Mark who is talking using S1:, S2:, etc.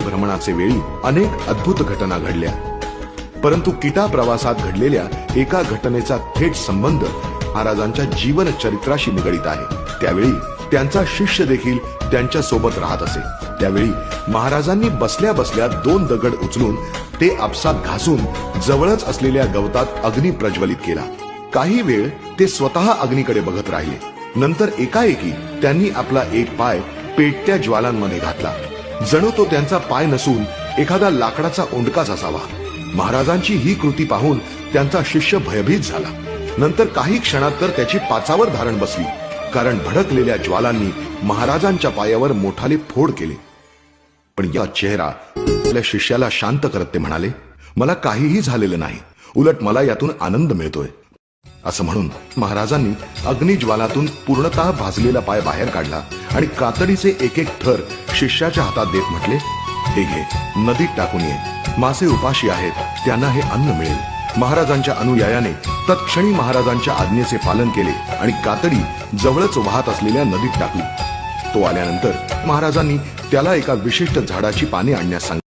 S1: भ्रमणाचे वेळी अनेक अद्भुत घटना घडल्या. परंतु किटा प्रवासात घडलेल्या एका घटनेचा थेट संबंध महाराजांच्या जीवन चरित्राशी निगडित आहे. त्यावेळी त्यांचा शिष्य देखील त्यांच्यासोबत राहत असे. त्यावेळी महाराजांनी बसल्या बसल्या दोन दगड उचलून ते आपसात घासून जवळच असलेल्या गवतात अग्नी प्रज्वलित केला. काही वेळ ते स्वतः अग्नीकडे बघत राहिले. नंतर एकाएकी त्यांनी आपला एक पाय पेटत्या ज्वालांमध्ये घातला. जणू तो त्यांचा पाय नसून एखादा लाकडाचा ओंडकाच असावा महाराजांची ही कृती पाहून त्यांचा शिष्य भयभीत झाला. नंतर काही क्षणात तर त्याची पाचावर धारण बसली कारण भडकलेल्या ज्वालांनी महाराजांच्या पायावर मोठाले फोड केले. पण या चेहरा आपल्या शिष्याला शांत करत ते म्हणाले मला काहीही झालेलं नाही. उलट मला यातून आनंद मिळतोय. असं म्हणून महाराजांनी अग्निज्वालातून पूर्णतः भाजलेला पाय बाहेर काढला आणि कातडीचे एक एक थर शिष्याच्या हातात देत म्हटले हे घे नदीत टाकून ये. मासे उपाशी आहेत त्यांना हे अन्न मिळेल. महाराजांच्या अनुयायाने तत्क्षणी महाराजांच्या आज्ञेचे पालन केले आणि कातडी जवळच वाहत असलेल्या नदीत टाकली. तो आल्यानंतर महाराजांनी त्याला एका विशिष्ट झाडाची पाने आणण्यास सांगितले.